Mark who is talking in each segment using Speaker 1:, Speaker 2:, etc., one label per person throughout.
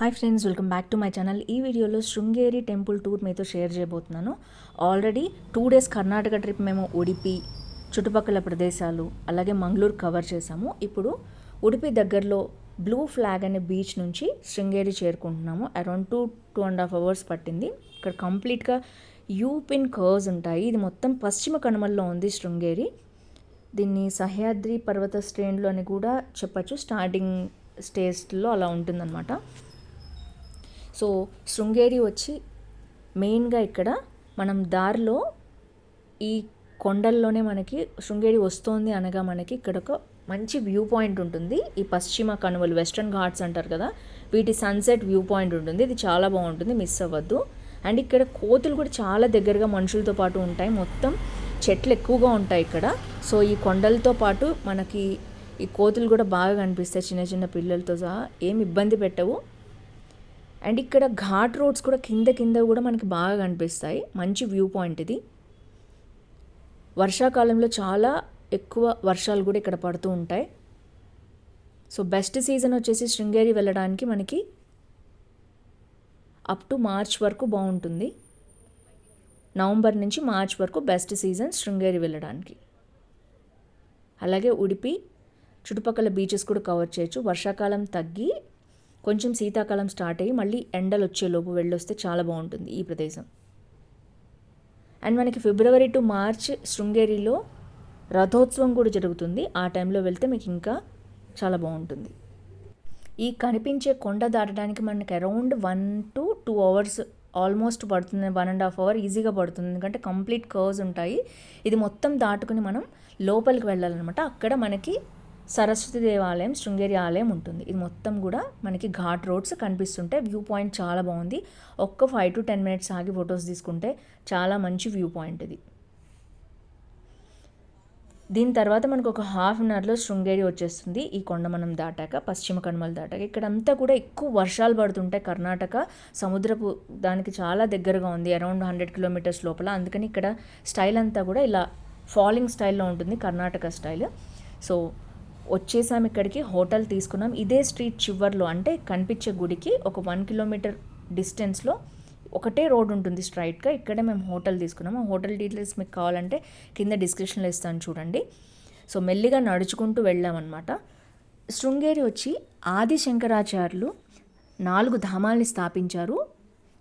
Speaker 1: Hi friends welcome back to my channel ఈ వీడియోలో Sringeri temple tour మీతో షేర్ చేయబోతున్నాను. Already two days Karnataka trip మేము ఉడిపి చుట్టుపక్కల ప్రదేశాలు అలాగే మంగళూరు కవర్ చేసాము ఇప్పుడు ఉడిపి దగ్గరలో బ్లూ ఫ్లాగ్ అనే బీచ్ నుంచి Sringeri చేరుకుంటున్నాము. Around two two and half hours పట్టింది. ఇక్కడ కంప్లీట్గా యూపిన్ కర్వ్స్ ఉంటాయి. ఇది మొత్తం పశ్చిమ కనుమల్లో ఉంది శృంగేరి. దీన్ని సహ్యాద్రి పర్వత శ్రేణులు అని కూడా చెప్పచ్చు. స్టార్టింగ్ స్టేజ్లో అలా ఉంటుందన్నమాట. సో శృంగేరి వచ్చి మెయిన్గా ఇక్కడ మనం దారిలో ఈ కొండల్లోనే మనకి శృంగేరి వస్తోంది అనగా మనకి ఇక్కడ ఒక మంచి వ్యూ పాయింట్ ఉంటుంది. ఈ పశ్చిమ కనుమలు వెస్ట్రన్ ఘాట్స్ అంటారు కదా వీటి సన్సెట్ వ్యూ పాయింట్ ఉంటుంది. ఇది చాలా బాగుంటుంది మిస్ అవ్వద్దు. అండ్ ఇక్కడ కోతులు కూడా చాలా దగ్గరగా మనుషులతో పాటు ఉంటాయి. మొత్తం చెట్లు ఎక్కువగా ఉంటాయి ఇక్కడ. సో ఈ కొండలతో పాటు మనకి ఈ కోతులు కూడా బాగా కనిపిస్తాయి. చిన్న చిన్న పిల్లలతో సహా ఏం ఇబ్బంది పెట్టవు. అండ్ ఇక్కడ ఘాట్ రోడ్స్ కూడా కింద కింద కూడా మనకి బాగా కనిపిస్తాయి. మంచి వ్యూ పాయింట్ ఇది. వర్షాకాలంలో చాలా ఎక్కువ వర్షాలు కూడా ఇక్కడ పడుతూ ఉంటాయి. సో బెస్ట్ సీజన్ వచ్చేసి శృంగేరి వెళ్ళడానికి మనకి అప్ టు మార్చ్ వరకు బాగుంటుంది. నవంబర్ నుంచి మార్చ్ వరకు బెస్ట్ సీజన్ శృంగేరి వెళ్ళడానికి. అలాగే ఉడిపి చుట్టుపక్కల బీచెస్ కూడా కవర్ చేయొచ్చు. వర్షాకాలం తగ్గి కొంచెం శీతాకాలం స్టార్ట్ అయ్యి మళ్ళీ ఎండలు వచ్చేలోపు వెళ్ళొస్తే చాలా బాగుంటుంది ఈ ప్రదేశం. అండ్ మనకి ఫిబ్రవరి టు మార్చ్ శృంగేరిలో రథోత్సవం కూడా జరుగుతుంది. ఆ టైంలో వెళ్తే మీకు ఇంకా చాలా బాగుంటుంది. ఈ కనిపించే కొండ దాటడానికి మనకి around one to two hours almost పడుతుంది. వన్ అండ్ హాఫ్ అవర్ ఈజీగా పడుతుంది. ఎందుకంటే కంప్లీట్ కర్వ్స్ ఉంటాయి. ఇది మొత్తం దాటుకుని మనం లోపలికి వెళ్ళాలన్నమాట. అక్కడ మనకి సరస్వతి దేవాలయం శృంగేరి ఆలయం ఉంటుంది. ఇది మొత్తం కూడా మనకి ఘాట్ రోడ్స్ కనిపిస్తుంటే వ్యూ పాయింట్ చాలా బాగుంది. ఒక్క ఫైవ్ టు టెన్ మినిట్స్ ఆగి ఫొటోస్ తీసుకుంటే చాలా మంచి వ్యూ పాయింట్ ఇది. దీని తర్వాత మనకు ఒక హాఫ్ అన్ అవర్లో శృంగేరి వచ్చేస్తుంది. ఈ కొండ మనం దాటాక పశ్చిమ కనుమలు దాటాక. ఇక్కడంతా కూడా ఎక్కువ వర్షాలు పడుతుంటాయి కర్ణాటక సముద్రపు దానికి చాలా దగ్గరగా ఉంది. అరౌండ్ హండ్రెడ్ కిలోమీటర్స్ లోపల. అందుకని ఇక్కడ స్టైల్ అంతా కూడా ఇలా ఫాలింగ్ స్టైల్లో ఉంటుంది కర్ణాటక స్టైల్. సో వచ్చేసాం ఇక్కడికి హోటల్ తీసుకున్నాం. ఇదే స్ట్రీట్ చివర్లో అంటే కనిపించే గుడికి ఒక వన్ కిలోమీటర్ డిస్టెన్స్లో ఒకటే రోడ్ ఉంటుంది స్ట్రైట్గా. ఇక్కడే మేము హోటల్ తీసుకున్నాము హోటల్ డీటెయిల్స్ మీకు కావాలంటే కింద డిస్క్రిప్షన్లో ఇస్తాను చూడండి. సో మెల్లిగా నడుచుకుంటూ వెళ్ళామన్నమాట. శృంగేరి వచ్చి ఆది శంకరాచార్యులు నాలుగు ధామాల్ని స్థాపించారు.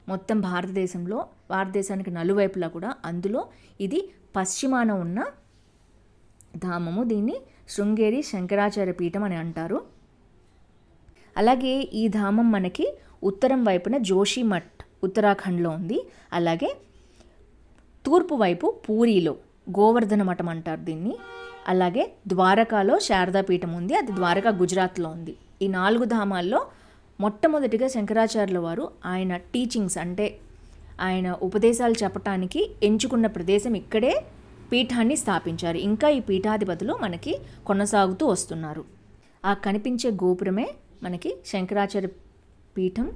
Speaker 1: మొత్తం భారతదేశంలో భారతదేశానికి నలువైపులా కూడా. అందులో ఇది పశ్చిమాన ఉన్న ధామము. దీన్ని శృంగేరి శంకరాచార్య పీఠం అని అంటారు. అలాగే ఈ ధామం మనకి ఉత్తరం వైపున జోషిమఠ్ ఉత్తరాఖండ్లో ఉంది. అలాగే తూర్పు వైపు పూరిలో గోవర్ధన మఠం అంటారు దీన్ని. అలాగే ద్వారకాలో శారదాపీఠం ఉంది. అది ద్వారకా గుజరాత్లో ఉంది. ఈ నాలుగు ధామాల్లో మొట్టమొదటిగా శంకరాచార్యుల వారు ఆయన టీచింగ్స్ అంటే ఆయన ఉపదేశాలు చెప్పటానికి ఎంచుకున్న ప్రదేశం ఇక్కడే పీఠాన్ని స్థాపించారు. ఇంకా ఈ పీఠాధిపతులు మనకి కొనసాగుతూ వస్తున్నారు. ఆ కనిపించే గోపురమే మనకి శంకరాచార్య పీఠం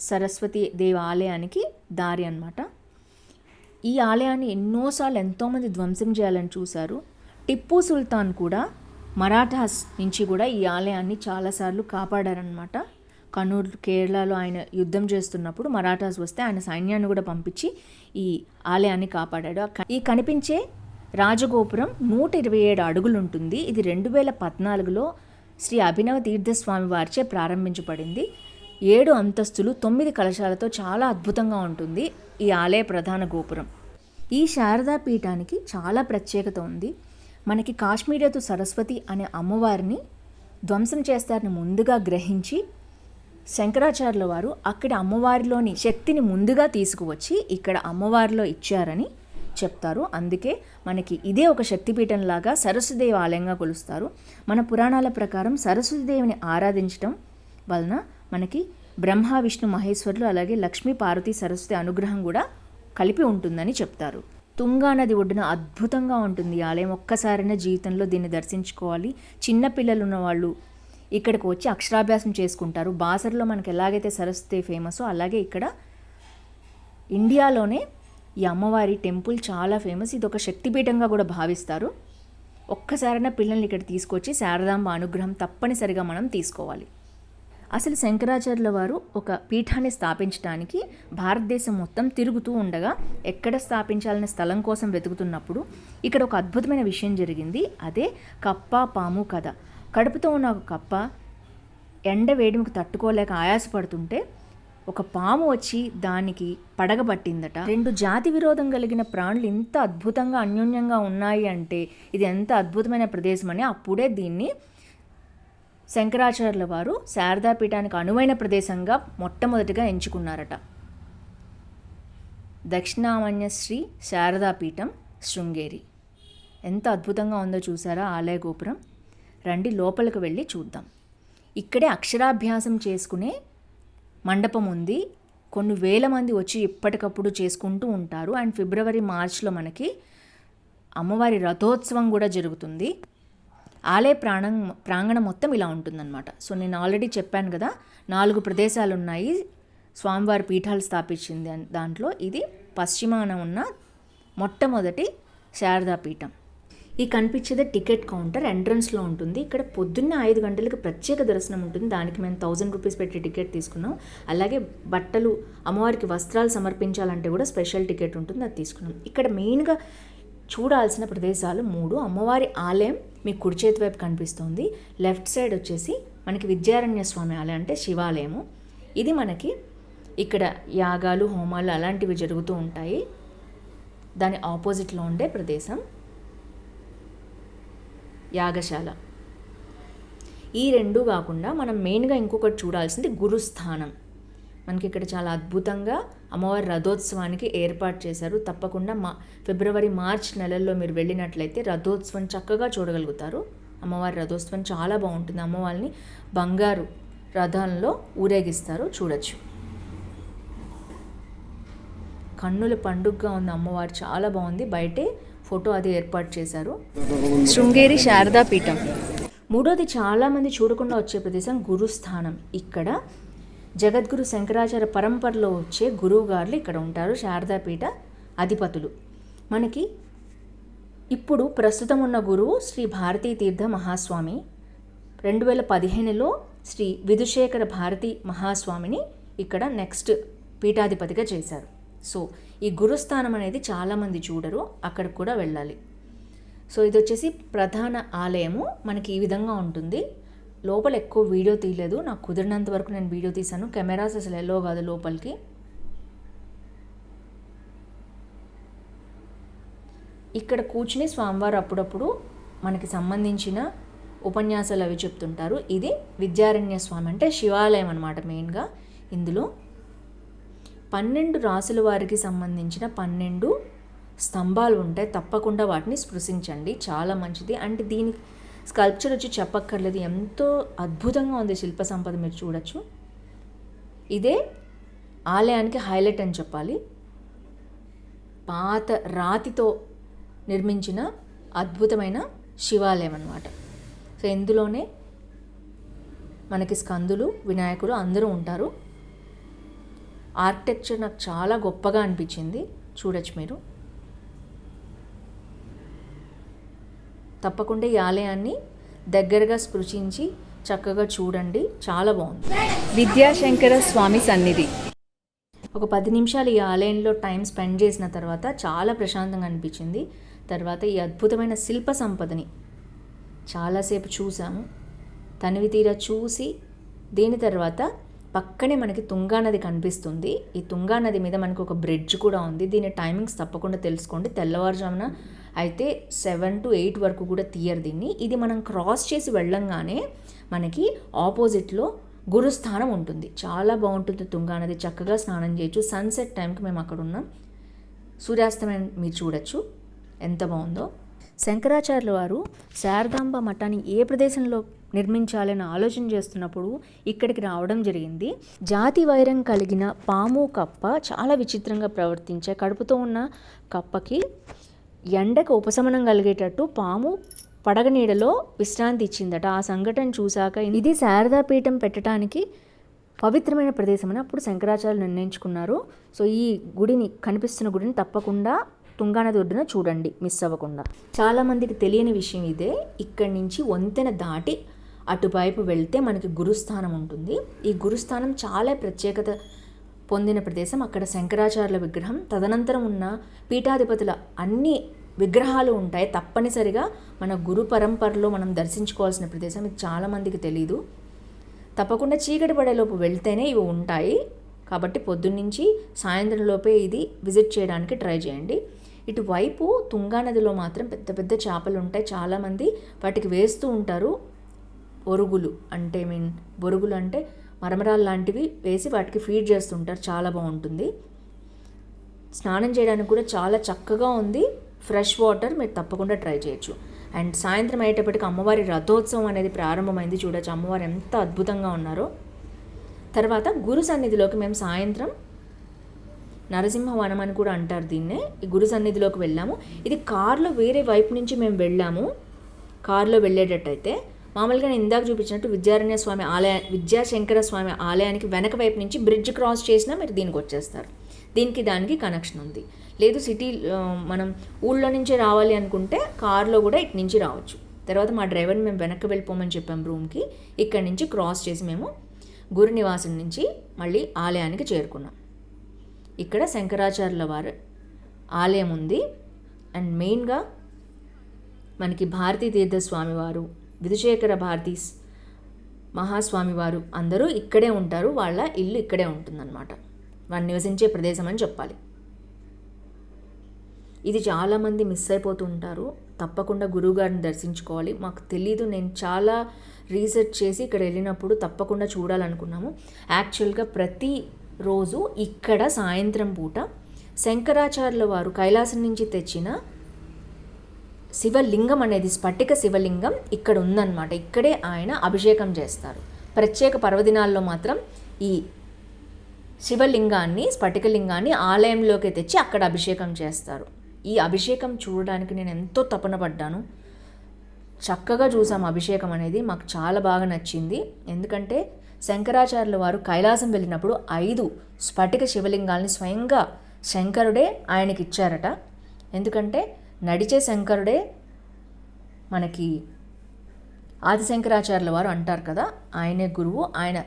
Speaker 1: సరస్వతి దేవి ఆలయానికి దారి అనమాట ఈ ఆలయాన్ని ఎన్నోసార్లు ఎంతోమంది ధ్వంసం చేయాలని చూశారు. టిప్పు సుల్తాన్ కూడా మరాఠాస్ నుంచి కూడా ఈ ఆలయాన్ని చాలాసార్లు కాపాడారనమాట కన్నూరు కేరళలో ఆయన యుద్ధం చేస్తున్నప్పుడు మరాఠాస్ వస్తే ఆయన సైన్యాన్ని కూడా పంపించి ఈ ఆలయాన్ని కాపాడాడు. ఈ కనిపించే రాజగోపురం నూట ఇరవై ఏడు అడుగులు ఉంటుంది ఇది రెండు వేల పద్నాలుగులో శ్రీ అభినవ తీర్థస్వామి వారిచే ప్రారంభించబడింది. ఏడు అంతస్తులు తొమ్మిది కలశాలతో చాలా అద్భుతంగా ఉంటుంది ఈ ఆలయ ప్రధాన గోపురం. ఈ శారదా పీఠానికి చాలా ప్రత్యేకత ఉంది. మనకి కాశ్మీరతు సరస్వతి అనే అమ్మవారిని ధ్వంసం చేస్తారని ముందుగా గ్రహించి శంకరాచార్యుల వారు అక్కడ అమ్మవారిలోని శక్తిని ముందుగా తీసుకువచ్చి ఇక్కడ అమ్మవారిలో ఇచ్చారని చెప్తారు. అందుకే మనకి ఇదే ఒక శక్తిపీఠంలాగా సరస్వదేవి ఆలయంగా కొలుస్తారు. మన పురాణాల ప్రకారం సరస్వతిదేవిని ఆరాధించడం వలన మనకి బ్రహ్మ విష్ణు మహేశ్వరులు అలాగే లక్ష్మీ పార్వతి సరస్వతి అనుగ్రహం కూడా కలిపి ఉంటుందని చెప్తారు. తుంగా నది ఒడ్డున అద్భుతంగా ఉంటుంది ఈ ఆలయం. ఒక్కసారైనా జీవితంలో దీన్ని దర్శించుకోవాలి. చిన్న పిల్లలు ఉన్న వాళ్ళు ఇక్కడికి వచ్చి అక్షరాభ్యాసం చేసుకుంటారు. బాసర్లో మనకి ఎలాగైతే సరస్వతి ఫేమసో అలాగే ఇక్కడ ఇండియాలోనే ఈ అమ్మవారి టెంపుల్ చాలా ఫేమస్. ఇది ఒక శక్తిపీఠంగా కూడా భావిస్తారు. ఒక్కసారైనా పిల్లల్ని ఇక్కడ తీసుకొచ్చి శారదాంబ అనుగ్రహం తప్పనిసరిగా మనం తీసుకోవాలి. అసలు శంకరాచార్యుల వారు ఒక పీఠాన్ని స్థాపించడానికి భారతదేశం మొత్తం తిరుగుతూ ఉండగా ఎక్కడ స్థాపించాలనే స్థలం కోసం వెతుకుతున్నప్పుడు ఇక్కడ ఒక అద్భుతమైన విషయం జరిగింది. అదే కప్ప పాము కథ. కడుపుతో ఉన్న ఒక కప్ప ఎండ వేడిమికి తట్టుకోలేక ఆయాసపడుతుంటే ఒక పాము వచ్చి దానికి పడగబట్టిందట. రెండు జాతి విరోధం కలిగిన ప్రాణులు ఇంత అద్భుతంగా అన్యోన్యంగా ఉన్నాయి అంటే ఇది ఎంత అద్భుతమైన ప్రదేశం అని అప్పుడే దీన్ని శంకరాచార్యుల వారు శారదాపీఠానికి అనువైన ప్రదేశంగా మొట్టమొదటిగా ఎంచుకున్నారట. దక్షిణామన్య శ్రీ శారదాపీఠం శృంగేరి. ఎంత అద్భుతంగా ఉందో చూసారా ఆలయ గోపురం? రండి లోపలికి వెళ్ళి చూద్దాం. ఇక్కడే అక్షరాభ్యాసం చేసుకునే మండపం ఉంది. కొన్ని వేల మంది వచ్చి ఎప్పటికప్పుడు చేసుకుంటూ ఉంటారు. అండ్ ఫిబ్రవరి మార్చ్లో మనకి అమ్మవారి రథోత్సవం కూడా జరుగుతుంది. ఆలయ ప్రాణం ప్రాంగణం మొత్తం ఇలా ఉంటుందన్నమాట. సో నేను ఆల్రెడీ చెప్పాను కదా నాలుగు ప్రదేశాలు ఉన్నాయి స్వామివారి పీఠాలు స్థాపించింది దాంట్లో. ఇది పశ్చిమాన ఉన్న మొట్టమొదటి శారదా పీఠం. ఈ కనిపించేది టికెట్ కౌంటర్ ఎంట్రన్స్లో ఉంటుంది. ఇక్కడ పొద్దున్న ఐదు గంటలకు ప్రత్యేక దర్శనం ఉంటుంది. దానికి మేము థౌజండ్ రూపీస్ పెట్టి టికెట్ తీసుకున్నాం. అలాగే బట్టలు అమ్మవారికి వస్త్రాలు సమర్పించాలంటే కూడా స్పెషల్ టికెట్ ఉంటుంది. అది తీసుకున్నాం. ఇక్కడ మెయిన్గా చూడాల్సిన ప్రదేశాలు మూడు. అమ్మవారి ఆలయం మీ కుడి చేతి వైపు కనిపిస్తుంది. లెఫ్ట్ సైడ్ వచ్చేసి మనకి విద్యారణ్య స్వామి ఆలయం అంటే శివాలయము. ఇది మనకి ఇక్కడ యాగాలు హోమాలు అలాంటివి జరుగుతూ ఉంటాయి. దాని ఆపోజిట్లో ఉండే ప్రదేశం. యాగశాల. ఈ రెండు కాకుండా మనం మెయిన్గా ఇంకొకటి చూడాల్సింది గురుస్థానం. మనకి ఇక్కడ చాలా అద్భుతంగా అమ్మవారి రథోత్సవానికి ఏర్పాటు చేశారు. తప్పకుండా మా ఫిబ్రవరి మార్చ్ నెలల్లో మీరు వెళ్ళినట్లయితే రథోత్సవం చక్కగా చూడగలుగుతారు. అమ్మవారి రథోత్సవం చాలా బాగుంటుంది. అమ్మవారిని బంగారు రథంలో ఊరేగిస్తారు. చూడొచ్చు. కన్నుల పండుగగా ఉంది అమ్మవారు చాలా బాగుంది. బయటే ఫోటో అది ఏర్పాటు చేశారు. శృంగేరి శారదా పీఠం. మూడోది చాలామంది చూడకుండా వచ్చే ప్రదేశం గురుస్థానం. ఇక్కడ జగద్గురు శంకరాచార్య పరంపరలో వచ్చే గురువుగారులు ఇక్కడ ఉంటారు శారదాపీఠ అధిపతులు. మనకి ఇప్పుడు ప్రస్తుతం ఉన్న గురువు శ్రీ భారతీ తీర్థ మహాస్వామి. రెండు వేల పదిహేనులో శ్రీ విధుశేఖర భారతి మహాస్వామిని ఇక్కడ నెక్స్ట్ పీఠాధిపతిగా చేశారు. సో ఈ గురుస్థానం అనేది చాలామంది చూడరు అక్కడికి కూడా వెళ్ళాలి. సో ఇది వచ్చేసి ప్రధాన ఆలయము. మనకి ఈ విధంగా ఉంటుంది. లోపల ఎక్కువ వీడియో తీయలేదు. నాకు కుదిరినంత వరకు నేను వీడియో తీశాను. కెమెరాస్ అసలు ఎల్లో కాదు లోపలికి. ఇక్కడ కూర్చుని స్వామివారు అప్పుడప్పుడు మనకి సంబంధించిన ఉపన్యాసాలు అవి చెప్తుంటారు. ఇది విద్యారణ్య స్వామి అంటే శివాలయం అనమాట మెయిన్గా ఇందులో పన్నెండు రాసుల వారికి సంబంధించిన పన్నెండు స్తంభాలు ఉంటాయి తప్పకుండా వాటిని స్పృశించండి. చాలా మంచిది. అంటే దీని స్కల్ప్చర్ వచ్చి చెప్పక్కర్లేదు. ఎంతో అద్భుతంగా ఉంది శిల్ప సంపద మీరు చూడొచ్చు. ఇదే ఆలయానికి హైలైట్ అని చెప్పాలి. పాత రాతితో నిర్మించిన అద్భుతమైన శివాలయం అన్నమాట. సో ఇందులోనే మనకి స్కందులు వినాయకులు అందరూ ఉంటారు. ఆర్కిటెక్చర్ నాకు చాలా గొప్పగా అనిపించింది. చూడొచ్చు మీరు. తప్పకుండా ఈ ఆలయాన్ని దగ్గరగా స్పృశించి చక్కగా చూడండి. చాలా బాగుంది. విద్యాశంకర స్వామి సన్నిధి. ఒక పది నిమిషాలు ఈ ఆలయంలో టైం స్పెండ్ చేసిన తర్వాత చాలా ప్రశాంతంగా అనిపించింది. తర్వాత ఈ అద్భుతమైన శిల్ప సంపదని చాలాసేపు చూసాము తనివి తీరా చూసి దీని తర్వాత పక్కనే మనకి తుంగా నది కనిపిస్తుంది. ఈ తుంగా నది మీద మనకు ఒక బ్రిడ్జ్ కూడా ఉంది. దీని టైమింగ్స్ తప్పకుండా తెలుసుకోండి. తెల్లవారుజామున అయితే సెవెన్ టు ఎయిట్ వరకు కూడా తీయరు దీన్ని. ఇది మనం క్రాస్ చేసి వెళ్ళంగానే మనకి ఆపోజిట్లో గురుస్థానం ఉంటుంది. చాలా బాగుంటుంది తుంగా నది. చక్కగా స్నానం చేయొచ్చు. సన్సెట్ టైంకి మేము అక్కడ ఉన్నాం. సూర్యాస్తమయం మీరు చూడొచ్చు. ఎంత బాగుందో. శంకరాచార్యుల వారు శారదాంబ మఠాన్ని ఏ ప్రదేశంలో నిర్మించాలని ఆలోచన చేస్తున్నప్పుడు ఇక్కడికి రావడం జరిగింది. జాతి వైరం కలిగిన పాము కప్ప చాలా విచిత్రంగా ప్రవర్తించే కడుపుతో ఉన్న కప్పకి ఎండకు ఉపశమనం కలిగేటట్టు పాము పడగ నీడలో విశ్రాంతి ఇచ్చిందట. ఆ సంఘటన చూశాక ఇది శారదాపీఠం పెట్టడానికి పవిత్రమైన ప్రదేశం అని అప్పుడు శంకరాచార్యులు నిర్ణయించుకున్నారు. సో ఈ గుడిని కనిపిస్తున్న గుడిని తప్పకుండా తుంగానది ఒడ్డున చూడండి మిస్ అవ్వకుండా. చాలామందికి తెలియని విషయం ఇదే. ఇక్కడి నుంచి వంతెన దాటి అటువైపు వెళ్తే మనకి గురుస్థానం ఉంటుంది. ఈ గురుస్థానం చాలా ప్రత్యేకత పొందిన ప్రదేశం. అక్కడ శంకరాచార్యుల విగ్రహం. తదనంతరం ఉన్న పీఠాధిపతుల అన్ని విగ్రహాలు ఉంటాయి. తప్పనిసరిగా మన గురు పరంపరలో మనం దర్శించుకోవాల్సిన ప్రదేశం. ఇది చాలామందికి తెలీదు. తప్పకుండా చీకటి పడేలోపు వెళ్తేనే ఇవి ఉంటాయి. కాబట్టి పొద్దున్నుంచి సాయంత్రంలోపే ఇది విజిట్ చేయడానికి ట్రై చేయండి. ఇటువైపు తుంగా నదిలో మాత్రం పెద్ద పెద్ద చేపలు ఉంటాయి. చాలామంది వాటికి వేస్తూ ఉంటారు. ఒరుగులు అంటే మీన్ బొరుగులు అంటే మరమరాలు లాంటివి వేసి వాటికి ఫీడ్ చేస్తుంటారు. చాలా బాగుంటుంది. స్నానం చేయడానికి కూడా చాలా చక్కగా ఉంది. ఫ్రెష్ వాటర్ మీరు తప్పకుండా ట్రై చేయొచ్చు. అండ్ సాయంత్రం అయ్యేటప్పటికి అమ్మవారి రథోత్సవం అనేది ప్రారంభమైంది చూడొచ్చు. అమ్మవారు ఎంత అద్భుతంగా ఉన్నారో. తర్వాత గురు సన్నిధిలోకి మేము సాయంత్రం నరసింహవనం అని కూడా అంటారు దీన్నే. ఈ గురు సన్నిధిలోకి వెళ్ళాము. ఇది కార్లో వేరే వైపు నుంచి మేము వెళ్ళాము. కారులో వెళ్ళేటట్టయితే మామూలుగా నేను ఇందాక చూపించినట్టు విద్యారణ్య స్వామి ఆలయ విద్యాశంకర స్వామి ఆలయానికి వెనక వైపు నుంచి బ్రిడ్జ్ క్రాస్ చేసినా మీరు దీనికి వచ్చేస్తారు. దీనికి దానికి కనెక్షన్ ఉంది. లేదు సిటీ మనం ఊళ్ళో నుంచి రావాలి అనుకుంటే కార్లో కూడా ఇటు నుంచి రావచ్చు. తర్వాత మా డ్రైవర్ని మేము వెనక్కి వెళ్ళిపోమని చెప్పాం రూమ్కి. ఇక్కడి నుంచి క్రాస్ చేసి మేము గురు నివాసం నుంచి మళ్ళీ ఆలయానికి చేరుకున్నాం. ఇక్కడ శంకరాచార్యుల వారు ఆలయం ఉంది. అండ్ మెయిన్గా మనకి భారతీ తీర్థ స్వామివారు విధుశేఖర భారతీస్ మహాస్వామి వారు అందరూ ఇక్కడే ఉంటారు వాళ్ళ ఇల్లు ఇక్కడే ఉంటుందన్నమాట. వాళ్ళు నివసించే ప్రదేశం అని చెప్పాలి. ఇది చాలామంది మిస్ అయిపోతూ ఉంటారు. తప్పకుండా గురువుగారిని దర్శించుకోవాలి. మాకు తెలీదు నేను చాలా రీసెర్చ్ చేసి ఇక్కడ వెళ్ళినప్పుడు తప్పకుండా చూడాలనుకున్నాము. యాక్చువల్గా ప్రతి రోజు ఇక్కడ సాయంత్రం పూట శంకరాచార్యుల వారు కైలాసం నుంచి తెచ్చిన శివలింగం అనేది స్ఫటిక శివలింగం ఇక్కడ ఉందన్నమాట. ఇక్కడే ఆయన అభిషేకం చేస్తారు. ప్రత్యేక పర్వదినాల్లో మాత్రం ఈ శివలింగాన్ని స్ఫటికలింగాన్ని ఆలయంలోకి తెచ్చి అక్కడ అభిషేకం చేస్తారు. ఈ అభిషేకం చూడడానికి నేను ఎంతో తపన పడ్డాను. చక్కగా చూసాం అభిషేకం అనేది. మాకు చాలా బాగా నచ్చింది. ఎందుకంటే శంకరాచార్యుల వారు కైలాసం వెళ్ళినప్పుడు ఐదు స్ఫటిక శివలింగాల్ని స్వయంగా శంకరుడే ఆయనకి ఇచ్చారట ఎందుకంటే నడిచే శంకరుడే మనకి ఆదిశంకరాచార్యుల వారు అంటారు కదా ఆయనే గురువు. ఆయన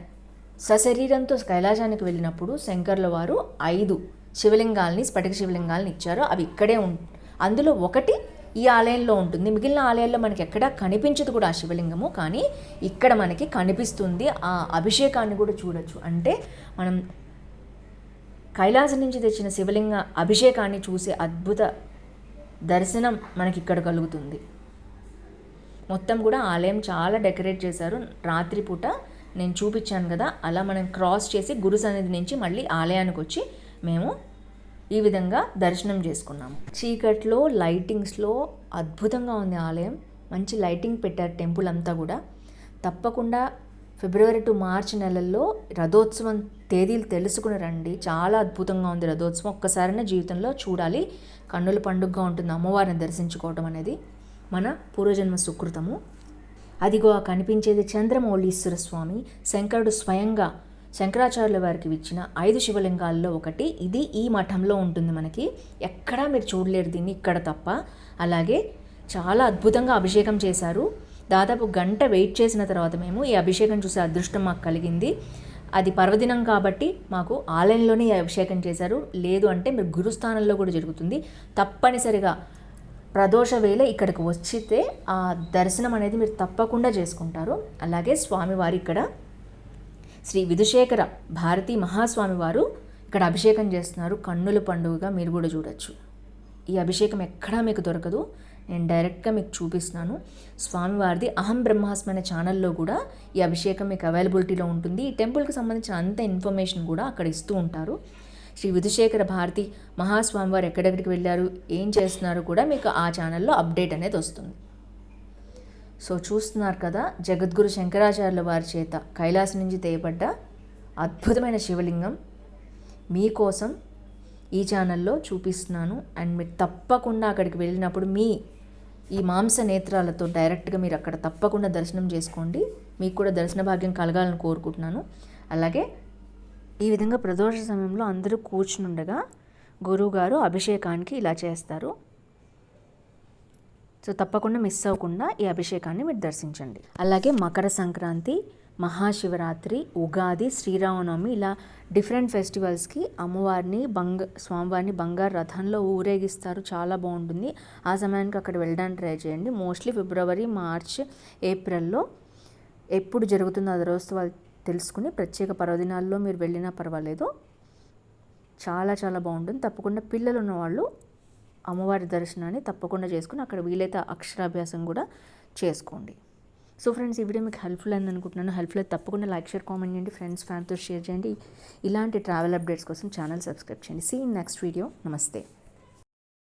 Speaker 1: సశరీరంతో కైలాసానికి వెళ్ళినప్పుడు శంకర్ల వారు ఐదు శివలింగాల్ని స్ఫటిక శివలింగాల్ని ఇచ్చారు. అవి ఇక్కడే ఉం అందులో ఒకటి ఈ ఆలయంలో ఉంటుంది. మిగిలిన ఆలయాల్లో మనకి ఎక్కడా కనిపించదు కూడా ఆ శివలింగము. కానీ ఇక్కడ మనకి కనిపిస్తుంది ఆ అభిషేకాన్ని కూడా చూడొచ్చు. అంటే మనం కైలాసం నుంచి తెచ్చిన శివలింగ అభిషేకాన్ని చూసే అద్భుత దర్శనం మనకి ఇక్కడ కలుగుతుంది. మొత్తం కూడా ఆలయం చాలా డెకరేట్ చేశారు. రాత్రిపూట నేను చూపించాను కదా అలా మనం క్రాస్ చేసి గురు సన్నిధి నుంచి మళ్ళీ ఆలయానికి వచ్చి మేము ఈ విధంగా దర్శనం చేసుకున్నాము. చీకట్లో లైటింగ్స్లో అద్భుతంగా ఉంది ఆలయం. మంచి లైటింగ్ పెట్టారు టెంపుల్ అంతా కూడా. తప్పకుండా ఫిబ్రవరి టు మార్చ్ నెలల్లో రథోత్సవం తేదీలు తెలుసుకుని రండి. చాలా అద్భుతంగా ఉంది రథోత్సవం. ఒక్కసారైనా జీవితంలో చూడాలి. కన్నుల పండుగగా ఉంటుంది అమ్మవారిని దర్శించుకోవటం అనేది మన పూర్వజన్మ సుకృతము. అదిగో ఆ కనిపించేది చంద్రమౌళీశ్వర స్వామి. శంకరుడు స్వయంగా శంకరాచార్యుల వారికి ఇచ్చిన ఐదు శివలింగాల్లో ఒకటి. ఇది ఈ మఠంలో ఉంటుంది మనకి. ఎక్కడా మీరు చూడలేరు దీన్ని. ఇక్కడ తప్ప. అలాగే చాలా అద్భుతంగా అభిషేకం చేశారు. దాదాపు గంట వెయిట్ చేసిన తర్వాత మేము ఈ అభిషేకం చూసే అదృష్టం మాకు కలిగింది. అది పర్వదినం కాబట్టి మాకు ఆలయంలోనే అభిషేకం చేశారు. లేదు అంటే మీరు గురుస్థానంలో కూడా జరుగుతుంది. తప్పనిసరిగా ప్రదోష వేళ ఇక్కడికి వచ్చితే ఆ దర్శనం అనేది మీరు తప్పకుండా చేసుకుంటారు. అలాగే స్వామివారి ఇక్కడ శ్రీ విధుశేఖర భారతీ మహాస్వామి వారు ఇక్కడ అభిషేకం చేస్తున్నారు. కన్నుల పండుగగా మీరు కూడా చూడొచ్చు. ఈ అభిషేకం ఎక్కడా మీకు దొరకదు. నేను డైరెక్ట్గా మీకు చూపిస్తున్నాను. స్వామివారిది అహం బ్రహ్మాస్మి అనే ఛానల్లో కూడా ఈ అభిషేకం మీకు అవైలబిలిటీలో ఉంటుంది. ఈ టెంపుల్కి సంబంధించిన అంత ఇన్ఫర్మేషన్ కూడా అక్కడ ఇస్తూ ఉంటారు. శ్రీ విధుశేఖర భారతి మహాస్వామి వారు ఎక్కడెక్కడికి వెళ్ళారు ఏం చేస్తున్నారు కూడా మీకు ఆ ఛానల్లో అప్డేట్ అనేది వస్తుంది. సో చూస్తున్నారు కదా జగద్గురు శంకరాచార్యుల వారి చేత కైలాసం నుంచి తేయబడ్డ అద్భుతమైన శివలింగం మీకోసం ఈ ఛానల్లో చూపిస్తున్నాను. అండ్ మీరు తప్పకుండా అక్కడికి వెళ్ళినప్పుడు మీ ఈ మాంస నేత్రాలతో డైరెక్ట్గా మీరు అక్కడ తప్పకుండా దర్శనం చేసుకోండి. మీకు కూడా దర్శన భాగ్యం కలగాలని కోరుకుంటున్నాను. అలాగే ఈ విధంగా ప్రదోష సమయంలో అందరూ కూర్చునుండగా గురువుగారు అభిషేకానికి ఇలా చేస్తారు. సో తప్పకుండా మిస్ అవ్వకుండా ఈ అభిషేకాన్ని మీరు దర్శించండి. అలాగే మకర సంక్రాంతి మహాశివరాత్రి ఉగాది శ్రీరామనవమి ఇలా డిఫరెంట్ ఫెస్టివల్స్కి అమ్మవారిని బంగ స్వామివారిని బంగారు రథంలో ఊరేగిస్తారు. చాలా బాగుంటుంది. ఆ సమయానికి అక్కడ వెళ్ళడానికి ట్రై చేయండి. మోస్ట్లీ ఫిబ్రవరి మార్చ్ ఏప్రిల్లో ఎప్పుడు జరుగుతుందో అది రోజు వాళ్ళు తెలుసుకుని ప్రత్యేక పర్వదినాల్లో మీరు వెళ్ళినా పర్వాలేదు. చాలా చాలా బాగుంటుంది. తప్పకుండా పిల్లలు ఉన్నవాళ్ళు అమ్మవారి దర్శనాన్ని తప్పకుండా చేసుకుని అక్కడ వీలైతే అక్షరాభ్యాసం కూడా చేసుకోండి. సో ఫ్రెండ్స్ ఈ వీడియో మీకు హెల్ప్ఫుల్ అయింది అనుకుంటున్నాను. హెల్ప్ఫుల్ అయితే తప్పకుండా లైక్ షేర్ కామెంట్ చేయండి. ఫ్రెండ్స్ ఫ్యామిలీతో షేర్ చేయండి. ఇలాంటి ట్రావెల్ అప్డేట్స్ కోసం ఛానల్ సబ్స్క్రైబ్ చేయండి. సీ ఇన్ నెక్స్ట్ వీడియో నమస్తే